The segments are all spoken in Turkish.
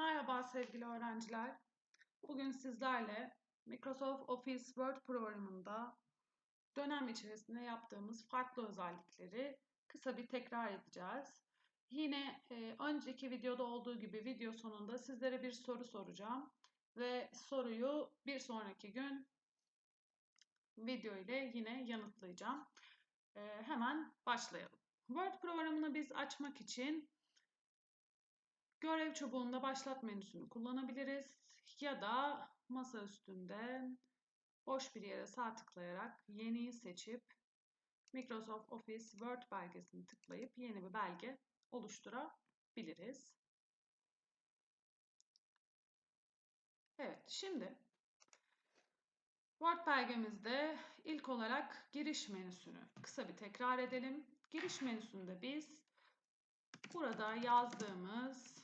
Merhaba sevgili öğrenciler. Bugün sizlerle Microsoft Office Word programında dönem içerisinde yaptığımız farklı özellikleri kısa bir tekrar edeceğiz. Yine e, önceki videoda olduğu gibi video sonunda sizlere bir soru soracağım ve soruyu bir sonraki gün video ile yine yanıtlayacağım. E, hemen başlayalım. Word programını biz açmak için Görev çubuğunda başlat menüsünü kullanabiliriz ya da masa üstünde boş bir yere sağ tıklayarak yeniyi seçip Microsoft Office Word belgesini tıklayıp yeni bir belge oluşturabiliriz. Evet, şimdi Word belgemizde ilk olarak giriş menüsünü kısa bir tekrar edelim. Giriş menüsünde biz burada yazdığımız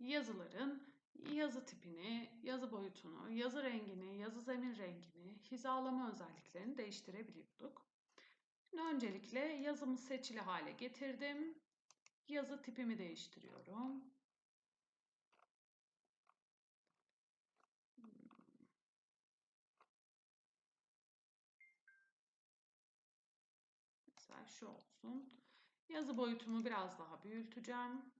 yazıların yazı tipini, yazı boyutunu, yazı rengini, yazı zemin rengini, hizalama özelliklerini değiştirebiliyorduk. Şimdi öncelikle yazımı seçili hale getirdim. Yazı tipimi değiştiriyorum. Mesela şu olsun. Yazı boyutumu biraz daha büyüteceğim.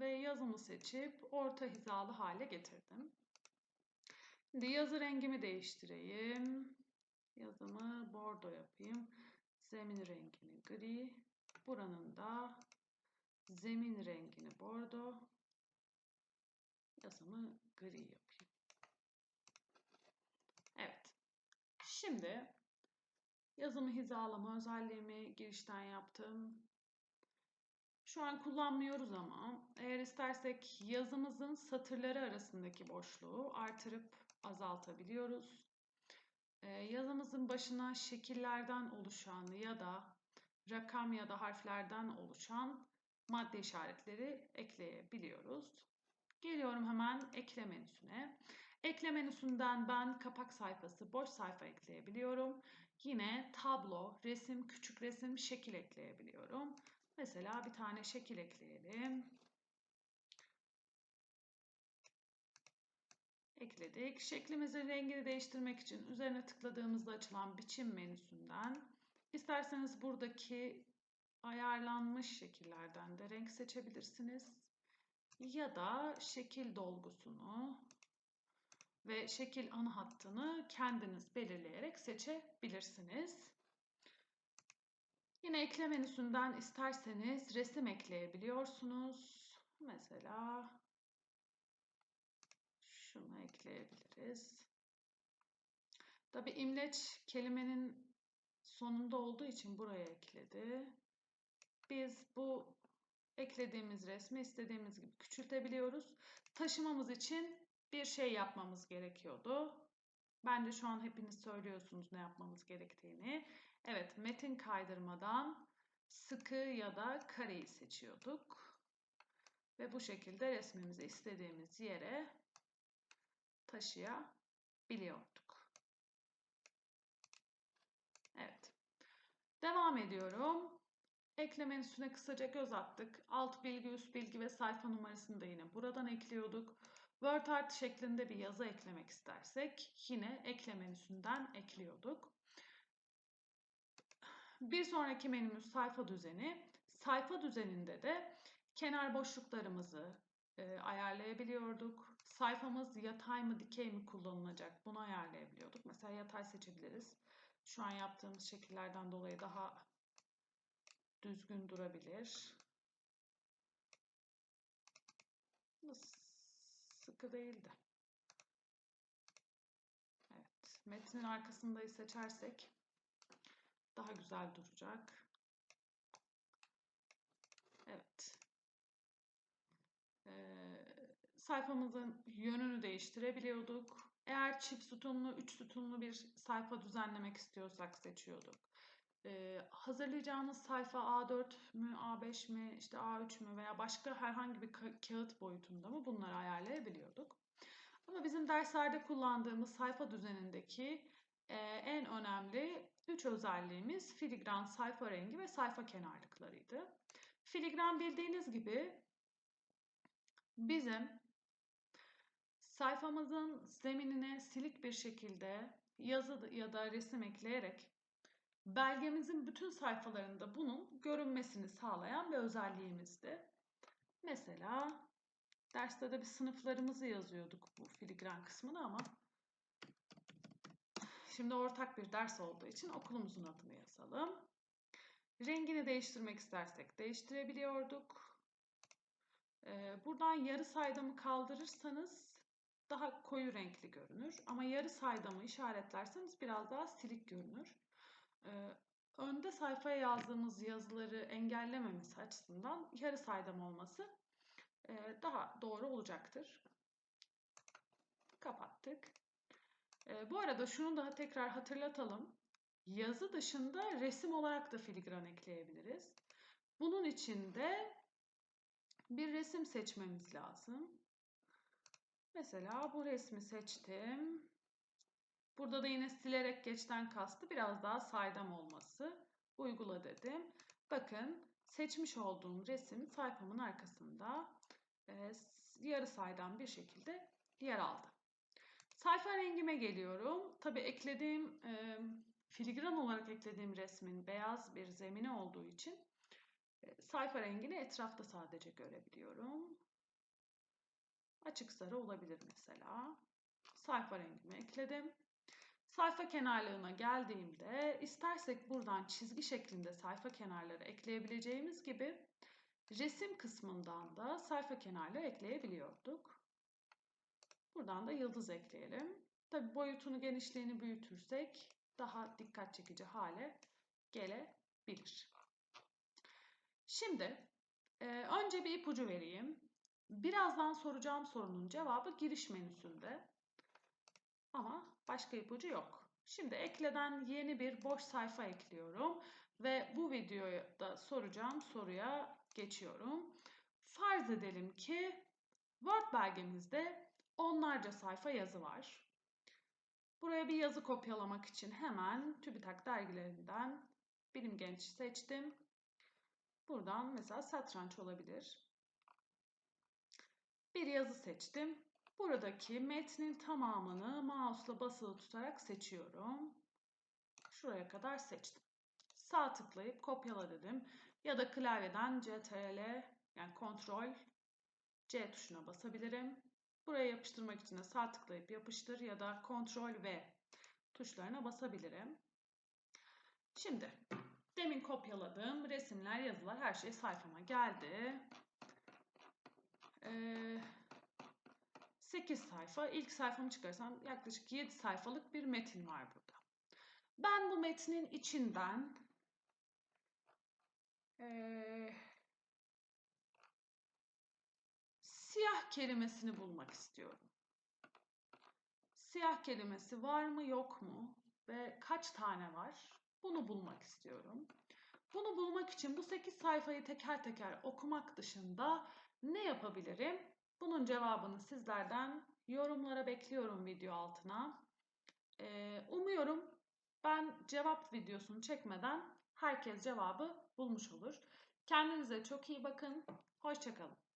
Ve yazımı seçip orta hizalı hale getirdim. Şimdi yazı rengimi değiştireyim. Yazımı bordo yapayım. Zemin rengini gri. Buranın da zemin rengini bordo. Yazımı gri yapayım. Evet. Şimdi Yazımı hizalama özelliğimi girişten yaptım. Şu an kullanmıyoruz ama eğer istersek yazımızın satırları arasındaki boşluğu artırıp azaltabiliyoruz. Ee, yazımızın başına şekillerden oluşan ya da rakam ya da harflerden oluşan madde işaretleri ekleyebiliyoruz. Geliyorum hemen ekle menüsüne. Ekle menüsünden ben kapak sayfası, boş sayfa ekleyebiliyorum. Yine tablo, resim, küçük resim, şekil ekleyebiliyorum. Mesela bir tane şekil ekleyelim. Ekledik. Şeklimizin rengini değiştirmek için üzerine tıkladığımızda açılan biçim menüsünden isterseniz buradaki ayarlanmış şekillerden de renk seçebilirsiniz. Ya da şekil dolgusunu ve şekil ana hattını kendiniz belirleyerek seçebilirsiniz. Yine ekle menüsünden isterseniz resim ekleyebiliyorsunuz. Mesela şunu ekleyebiliriz. Tabi imleç kelimenin sonunda olduğu için buraya ekledi. Biz bu eklediğimiz resmi istediğimiz gibi küçültebiliyoruz. Taşımamız için bir şey yapmamız gerekiyordu. Bence şu an hepiniz söylüyorsunuz ne yapmamız gerektiğini. Evet, metin kaydırmadan sıkı ya da kareyi seçiyorduk. Ve bu şekilde resmimizi istediğimiz yere taşıyabiliyorduk. Evet. Devam ediyorum. Ekle menüsüne kısaca göz attık. Alt bilgi, üst bilgi ve sayfa numarasını da yine buradan ekliyorduk. Word art şeklinde bir yazı eklemek istersek yine ekle menüsünden ekliyorduk. Bir sonraki menümüz sayfa düzeni. Sayfa düzeninde de kenar boşluklarımızı e, ayarlayabiliyorduk. Sayfamız yatay mı dikey mi kullanılacak bunu ayarlayabiliyorduk. Mesela yatay seçebiliriz. Şu an yaptığımız şekillerden dolayı daha düzgün durabilir. sıkı değildi. Evet, metnin arkasındayı seçersek daha güzel duracak. Evet. Ee, sayfamızın yönünü değiştirebiliyorduk. Eğer çift sütunlu, üç sütunlu bir sayfa düzenlemek istiyorsak seçiyorduk. Ee, hazırlayacağınız sayfa A4 mü, A5 mi, işte A3 mü veya başka herhangi bir ka- kağıt boyutunda mı bunları ayarlayabiliyorduk. Ama bizim derslerde kullandığımız sayfa düzenindeki e, en önemli üç özelliğimiz filigran, sayfa rengi ve sayfa kenarlıklarıydı. Filigran bildiğiniz gibi bizim sayfamızın zeminine silik bir şekilde yazı ya da resim ekleyerek belgemizin bütün sayfalarında bunun görünmesini sağlayan bir özelliğimizdi. Mesela derste de bir sınıflarımızı yazıyorduk bu filigran kısmını ama şimdi ortak bir ders olduğu için okulumuzun adını yazalım. Rengini değiştirmek istersek değiştirebiliyorduk. Ee, buradan yarı saydamı kaldırırsanız daha koyu renkli görünür. Ama yarı saydamı işaretlerseniz biraz daha silik görünür. Ee, önde sayfaya yazdığımız yazıları engellememesi açısından yarı saydam olması e, daha doğru olacaktır. Kapattık. E, bu arada şunu daha tekrar hatırlatalım. Yazı dışında resim olarak da filigran ekleyebiliriz. Bunun için de bir resim seçmemiz lazım. Mesela bu resmi seçtim. Burada da yine silerek geçten kastı biraz daha saydam olması. Uygula dedim. Bakın seçmiş olduğum resim sayfamın arkasında e, yarı saydam bir şekilde yer aldı. Sayfa rengime geliyorum. Tabi eklediğim e, filigran olarak eklediğim resmin beyaz bir zemini olduğu için e, sayfa rengini etrafta sadece görebiliyorum. Açık sarı olabilir mesela. Sayfa rengimi ekledim. Sayfa kenarlığına geldiğimde istersek buradan çizgi şeklinde sayfa kenarları ekleyebileceğimiz gibi resim kısmından da sayfa kenarları ekleyebiliyorduk. Buradan da yıldız ekleyelim. Tabi boyutunu genişliğini büyütürsek daha dikkat çekici hale gelebilir. Şimdi e, önce bir ipucu vereyim. Birazdan soracağım sorunun cevabı giriş menüsünde. Ama başka ipucu yok. Şimdi ekleden yeni bir boş sayfa ekliyorum ve bu videoda soracağım soruya geçiyorum. Farz edelim ki Word belgemizde onlarca sayfa yazı var. Buraya bir yazı kopyalamak için hemen TÜBİTAK dergilerinden Bilim Genç seçtim. Buradan mesela satranç olabilir. Bir yazı seçtim. Buradaki metnin tamamını mouse'la basılı tutarak seçiyorum. Şuraya kadar seçtim. Sağ tıklayıp kopyala dedim. Ya da klavyeden CTRL yani kontrol C tuşuna basabilirim. Buraya yapıştırmak için de sağ tıklayıp yapıştır ya da kontrol V tuşlarına basabilirim. Şimdi demin kopyaladığım resimler, yazılar her şey sayfama geldi. Ee, 8 sayfa. İlk sayfamı çıkarsam yaklaşık 7 sayfalık bir metin var burada. Ben bu metnin içinden ee, siyah kelimesini bulmak istiyorum. Siyah kelimesi var mı yok mu ve kaç tane var? Bunu bulmak istiyorum. Bunu bulmak için bu 8 sayfayı teker teker okumak dışında ne yapabilirim? Bunun cevabını sizlerden yorumlara bekliyorum video altına. Ee, umuyorum ben cevap videosunu çekmeden herkes cevabı bulmuş olur. Kendinize çok iyi bakın. Hoşçakalın.